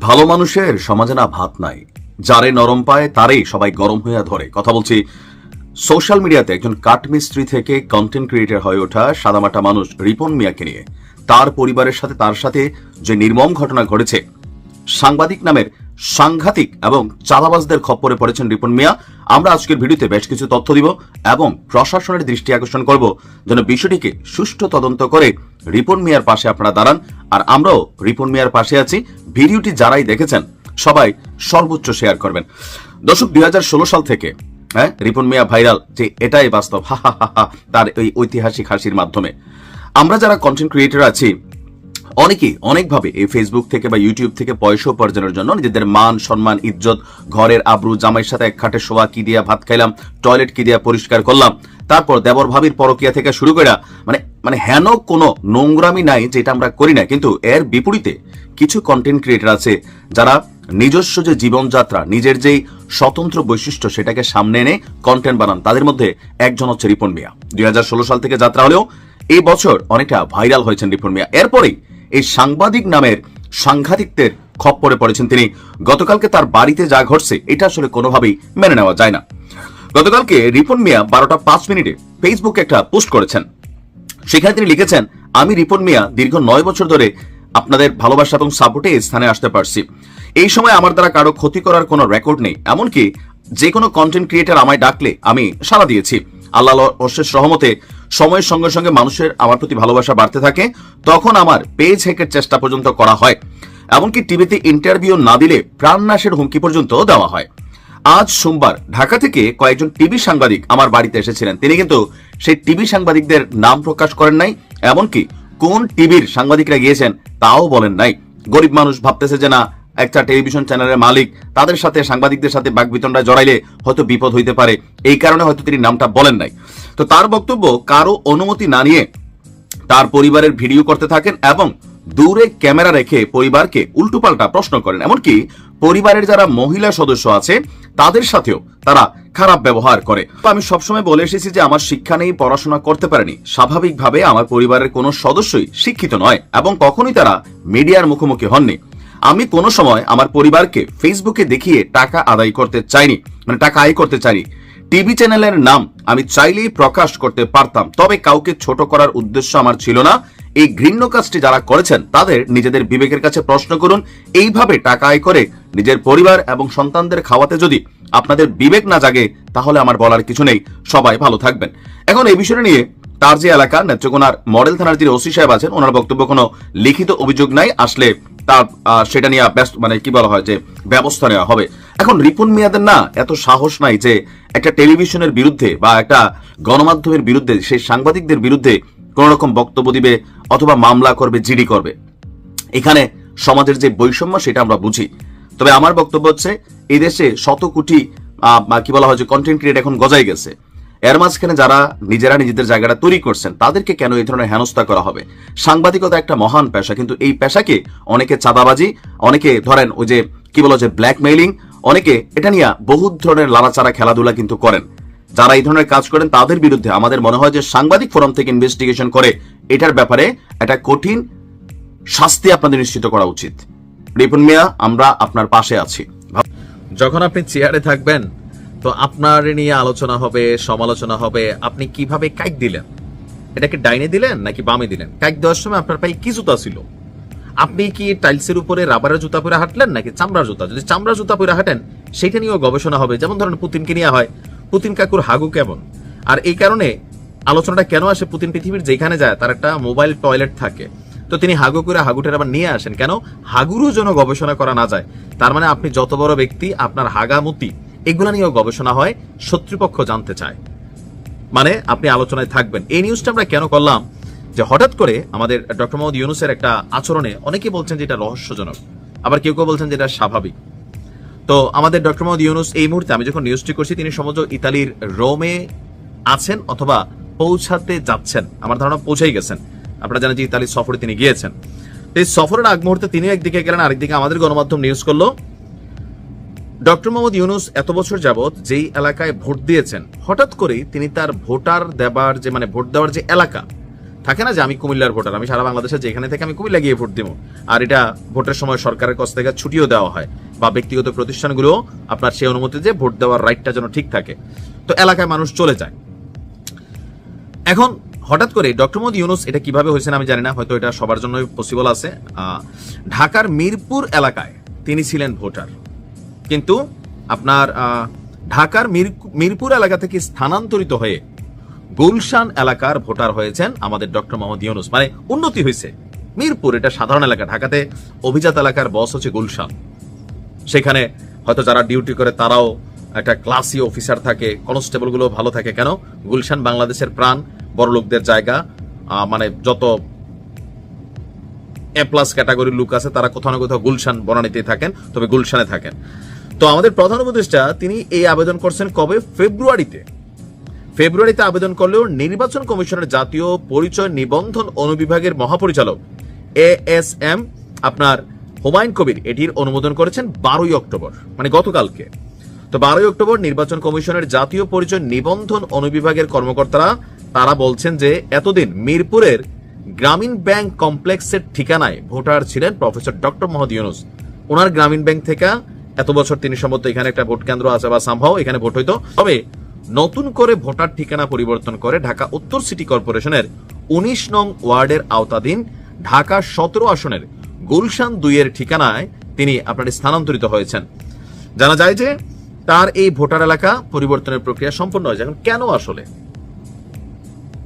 ভালো মানুষের সমাজে না ভাত নাই। যারে নরম পায়, তারেই সবাই গরম হইয়া ধরে। কথা বলছি সোশ্যাল মিডিয়াতে একজন কাঠমিস্ত্রি থেকে কন্টেন্ট ক্রিয়েটর হয়ে ওঠা সাদামাটা মানুষ রিপন মিয়াকে নিয়ে। তার পরিবারের সাথে তার সাথে যে নির্মম ঘটনা ঘটেছে, সাংবাদিক নামের সাংঘাতিক এবং চাঁদাবাজদের খপ্পরে পড়েছেন রিপন মিয়া। আমরা আজকের ভিডিওতে বেশ কিছু তথ্য দিব এবং প্রশাসনের দৃষ্টি আকর্ষণ করব যেন বিষয়টিকে সুষ্ঠু তদন্ত করে রিপন মিয়ার পাশে আপনারা দাঁড়ান। আর আমরাও রিপন মিয়ার পাশে আছি। ভিডিওটি যারাই দেখেছেন, সবাই সর্বোচ্চ শেয়ার করবেন। দর্শক, দুই সাল থেকে হ্যাঁ রিপন মিয়া ভাইরাল যে এটাই বাস্তব, হা হা হা তার এই ঐতিহাসিক হাসির মাধ্যমে। আমরা যারা কন্টেন্ট ক্রিয়েটর আছি অনেকেই, অনেকভাবে এই ফেসবুক থেকে বা ইউটিউব থেকে পয়সা উপার্জনের জন্য নিজেদের মান, সম্মান, ইজ্জত, ঘরের আব্রু, জামাইয়ের সাথে এক খাটে শোয়া, কি দিয়া ভাত খাইলাম টয়লেট কি দিয়া পরিষ্কার করলাম, তারপর দেবর ভাবির পরকিয়া থেকে শুরু করে মানে মানে হেন কোনো নোংরামি নাই যেটা আমরা করি না, কিন্তু এর বিপরীতে কিছু কন্টেন্ট ক্রিয়েটর আছে যারা নিজস্ব যে জীবনযাত্রা, নিজের যেই স্বতন্ত্র বৈশিষ্ট্য সেটাকে সামনে এনে কন্টেন্ট বানান, তাদের মধ্যে একজন হচ্ছে রিপন মিয়া। দুই হাজার ষোলো সাল থেকে যাত্রা হলেও এই বছর অনেকটা ভাইরাল হয়েছেন রিপন মিয়া। এরপরেই এই সাংবাদিক নামের সাংঘাতিকদের খপ্পরে পড়েছেন তিনি। গতকালকে তার বাড়িতে যা ঘটছে, এটা আসলে কোনোভাবেই মেনে নেওয়া যায় না। গতকালকে রিপন মিয়া বারোটা পাঁচ মিনিটে ফেসবুকে একটা পোস্ট করেছেন। সেখানে তিনি লিখেছেন, আমি রিপন মিয়া দীর্ঘ নয় বছর ধরে আপনাদের ভালোবাসা এবং সাপোর্টে স্থানে আসতে পারছি। এই সময় আমার দ্বারা কারও ক্ষতি করার কোনো রেকর্ড নেই। এমনকি যে কোনো কন্টেন্ট ক্রিয়েটার আমায় ডাকলে আমি সাড়া দিয়েছি। আল্লাহ অশেষ রহমতে সময়ের সঙ্গে সঙ্গে মানুষের আমার প্রতি ভালোবাসা বাড়তে থাকে, তখন আমার পেজ হ্যাকের চেষ্টা পর্যন্ত করা হয়। এমনকি টিভিতে ইন্টারভিউ না দিলে প্রাণনাশের হুমকি পর্যন্ত দেওয়া হয়। আজ সোমবার ঢাকা থেকে কয়েকজন টিভি সাংবাদিক আমার বাড়িতে এসেছিলেন। তিনি কিন্তু সেই টিভি সাংবাদিকদের নাম প্রকাশ করেন নাই, এমনকি কোন টিভির সাংবাদিকরা গিয়েছেন তাও বলেন নাই। গরিব মানুষ ভাবতেছে যে না একটা টেলিভিশন চ্যানেলের মালিক। তাদের সাথে সাংবাদিকদের সাথে বাগবিতণ্ডা জড়াইলে হয়তো বিপদ হইতে পারে। এই কারণে হয়তো তিনি নামটা বলেন নাই। তো তার বক্তব্য, কারও অনুমতি না নিয়ে তার পরিবারের ভিডিও করতে থাকেন এবং দূরে ক্যামেরা রেখে পরিবারকে উল্টোপাল্টা প্রশ্ন করেন। এমনকি পরিবারের যারা মহিলা সদস্য আছে, তাদের সাথেও তারা খারাপ ব্যবহার করে। তো আমি সবসময় বলে এসেছি যে আমার শিক্ষা নেই পড়াশোনা করতে পারেনি। স্বাভাবিকভাবে আমার পরিবারের কোনো সদস্যই শিক্ষিত নয় এবং কখনোই তারা মিডিয়ার মুখোমুখি হননি। আমি কোনো সময় আমার পরিবারকে ফেসবুকে দেখিয়ে টাকা আদায় করতে চাইনি মানে টাকা আয় করতে চাইনি। টিভি চ্যানেলের নাম আমি চাইলেই প্রকাশ করতে পারতাম, তবে কাউকে ছোট করার উদ্দেশ্য আমার ছিল না। এই ঘৃণ্য কাজটি যারা করেছেন, তাদের নিজেদের বিবেকের কাছে প্রশ্ন করুন, এইভাবে টাকা আয় করে নিজের পরিবার এবং সন্তানদের খাওয়াতে যদি আপনাদের বিবেক না জাগে, তাহলে আমার বলার কিছু নেই। সবাই ভালো থাকবেন। এখন এই বিষয়টা নিয়ে তার যে এলাকা, নেত্রকোনার মডেল থানার যিনি ওসি সাহেব আছেন, ওনার বক্তব্য কোনো লিখিত অভিযোগ নাই। আসলে তার সেটা নিয়ে ব্যস্ত মানে কি বলা হয় যে ব্যবস্থা নেওয়া হবে। এখন রিপন মিয়াদের না এত সাহস নাই যে একটা টেলিভিশনের বিরুদ্ধে বা একটা গণমাধ্যমের বিরুদ্ধে, সেই সাংবাদিকদের বিরুদ্ধে কোন রকম বক্তব্য দিবে অথবা মামলা করবে, জিডি করবে। এখানে সমাজের যে বৈষম্য সেটা আমরা বুঝি। তবে আমার বক্তব্য হচ্ছে, এদেশে দেশে শত কোটি কি বলা হয় যে কন্টেন্ট ক্রিয়েট এখন গজাই গেছে। এর মাঝখানে যারা নিজেরা নিজেদের জায়গাটা তৈরি করছেন, তাদেরকে কেন এই ধরনের হেনস্থা করা হবে? সাংবাদিকতা একটা মহান পেশা, কিন্তু এই পেশাকে অনেকে চাঁদাবাজি, অনেকে ধরেন ওই যে, কি বলা যে ব্ল্যাকমেইলিং অনেকে এটা নিয়ে বহু ধরনের লালাচারা খেলাধুলা কিন্তু করেন। যারা এই ধরনের কাজ করেন, তাদের বিরুদ্ধে আমাদের মনে হয় যে সাংবাদিক ফোরাম থেকে ইনভেস্টিগেশন করে, এটার ব্যাপারে একটা কঠিন শাস্তি আপনাদের নিশ্চিত করা উচিত। রিপন মিয়া, আমরা আপনার পাশে আছি। যখন আপনি চেয়ারে থাকবেন তো আপনার নিয়ে আলোচনা হবে, সমালোচনা হবে। আপনি কীভাবে কাইক দিলেন? এটাকে ডাইনে দিলেন নাকি বামে দিলেন? কাইক দেওয়ার সময় আপনার পায়ে কি জুতা ছিল? আপনি কি টাইলসের উপরে রাবারের জুতা পরে হাঁটলেন নাকি চামড়ার জুতা? যদি চামড়ার জুতা পরে হাঁটেন, সেটা নিয়েও গবেষণা হবে। যেমন ধরেন পুতিনকে নিয়ে হয়। পুতিন কাকুর হাগু কেমন? আর এই কারণে আলোচনাটা কেন আসে? পুতিন পৃথিবীর যেখানে যায়, তার একটা মোবাইল টয়লেট থাকে। তো তিনি হাগু করে হাগুটের আবার নিয়ে আসেন। কেন? হাগুরও যেন গবেষণা করা না যায়। তার মানে আপনি যত বড় ব্যক্তি, আপনার হাগামতি এগুলা নিয়েও গবেষণা হয়, শত্রুপক্ষ জানতে চায়। মানে আপনি আলোচনায় থাকবেন। এই নিউজটা আমরা কেন করলাম? যে হঠাৎ করে আমাদের ডক্টর মোহাম্মদ ইউনুসের একটা আচরণে অনেকে বলছেন যে এটা রহস্যজনক। আবার কেউ কেউ বলছেন যে এটা স্বাভাবিক। তো আমাদের ডক্টর মোহাম্মদ ইউনুস এই মুহূর্তে আমি যখন নিউজটি করছি, তিনি সমগ্র ইতালির রোমে আছেন অথবা পৌঁছাতে যাচ্ছেন। আমার ধারণা পৌঁছেই গেছেন। আপনারা জানেন যে ইতালির সফরে তিনি গিয়েছেন। এই সফরের আগ মুহূর্তে তিনি একদিকে গেলেন, আরেকদিকে আমাদের গণমাধ্যম নিউজ করল। ডক্টর মোহাম্মদ ইউনুস এত বছর যাবত যেই এলাকায় ভোট দিয়েছেন, হঠাৎ করেই তিনি তার ভোটার দেবার যে মানে ভোট দেওয়ার যে এলাকা, থাকে না যে আমি কুমিল্লার ভোটার, আমি সারা বাংলাদেশে যেখানে থেকে আমি কুমিল্লা গিয়ে ভোট দিব। আর এটা ভোটের সময় সরকারের কাছ থেকে ছুটিও দেওয়া হয় বা ব্যক্তিগত প্রতিষ্ঠানগুলো আপনার সেই অনুমতি যে ভোট দেওয়ার রাইটটা যেন ঠিক থাকে। তো এলাকায় মানুষ চলে যায়। এখন হঠাৎ করে ডক্টর মোদী ইউনুস এটা কীভাবে হয়েছেন আমি জানি না, হয়তো এটা সবার জন্য পসিবল আছে। ঢাকার মিরপুর এলাকায় তিনি ছিলেন ভোটার। কিন্তু আপনার ঢাকার মিরপুর এলাকা থেকে স্থানান্তরিত হয়ে গুলশান এলাকার ভোটার হয়েছেন আমাদের ডক্টর মোহাম্মদ ইউনুস। মানে উন্নতি হয়েছে। মিরপুর, এটা সাধারণ এলাকা। ঢাকাতে অভিজাত এলাকার বস হচ্ছে গুলশান। সেখানে হয়তো যারা ডিউটি করে, তারাও একটা ক্লাসি অফিসার থাকে কনস্টেবলগুলো ভালো থাকে। কেন? গুলশান বাংলাদেশের প্রাণ, বড় লোকদের জায়গা। মানে যত এ প্লাস ক্যাটাগরির লোক আছে, তারা কোথাও না কোথাও গুলশান বনানীতে থাকেন, তবে গুলশানে থাকেন। তো আমাদের প্রধান উপদেষ্টা, তিনি এই আবেদন করছেন কবে? ফেব্রুয়ারিতে। ফেব্রুয়ারিতে আবেদন করলেও নির্বাচন কমিশনের জাতীয় পরিচয় নিবন্ধন অনুবিভাগের মহাপরিচালক এ এস এম, আপনার হুমায়ুন কবির, এটির অনুমোদন করেছেন বারোই অক্টোবর মানে গতকালকে। তো বারোই অক্টোবর নির্বাচন কমিশনের জাতীয় পরিচয় নিবন্ধন অনুবিভাগের কর্মকর্তারা, তারা বলছেন যে এতদিন মিরপুরের গ্রামীণ ব্যাংক কমপ্লেক্সের ঠিকানায় ভোটার ছিলেন প্রফেসর ডক্টর মোহাম্মদ ইউনুস। ওনার গ্রামীণ ব্যাংক থেকে এত বছর তিনি সম্ভবত এখানে একটা ভোট কেন্দ্র আছে বা সম্ভব এখানে ভোট হইতো। তবে নতুন করে ভোটার ঠিকানা পরিবর্তন করে ঢাকা উত্তর সিটি কর্পোরেশনের উনিশ নং ওয়ার্ডের আওতাধীন ঢাকা সতেরো আসনের গুলশান দুইয়ের ঠিকানায় তিনি আপনার স্থানান্তরিত হয়েছেন। জানা যায় যে তার এই ভোটার এলাকা পরিবর্তনের প্রক্রিয়া সম্পন্ন হয়েছে। এখন কেন আসলে?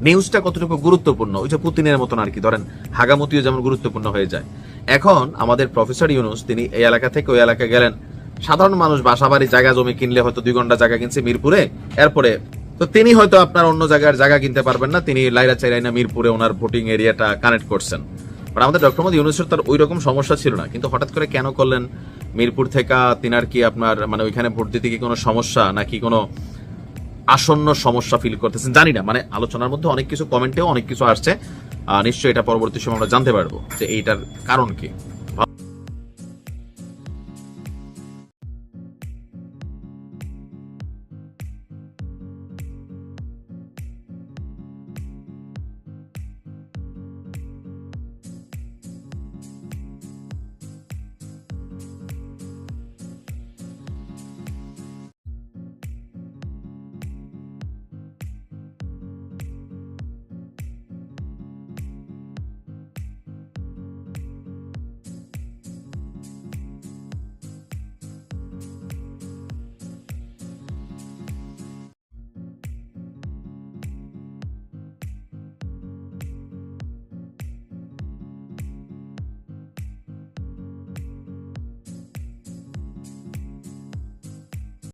নিউজটা কতটুকু গুরুত্বপূর্ণ? ওই যে পুতিনের মতন আর কি, ধরেন হাগামতিও যেমন গুরুত্বপূর্ণ হয়ে যায়। এখন আমাদের প্রফেসর ইউনুস, তিনি এই এলাকা থেকে ওই এলাকায় গেলেন। সাধারণ মানুষ বাসা বাড়ি জায়গা জমি কিনলে হয়তো দুই ঘণ্টা জায়গা কিনছে মিরপুরে। এরপরে তো তিনি হয়তো আপনার অন্য জায়গার জায়গা কিনতে পারবেন না, তিনি লাইরা চাইরাইনা মিরপুরে ওনার ভোটিং এরিয়াটা কানেক্ট করছেন। বাট আমাদের ডক্টর মোদী ইউনুসের তার ওই রকম সমস্যা ছিল না, কিন্তু হঠাৎ করে কেন করলেন? মিরপুর থেকে তিনার কি আপনার মানে ওইখানে ভোট দিতে কি কোনো সমস্যা, নাকি কোনো আসন্ন সমস্যা ফিল করতেছেন? জানি না মানে আলোচনার মধ্যে অনেক কিছু কমেন্টেও অনেক কিছু আসছে। নিশ্চয়ই এটা পরবর্তী সময় আমরা জানতে পারব যে এইটার কারণ কি।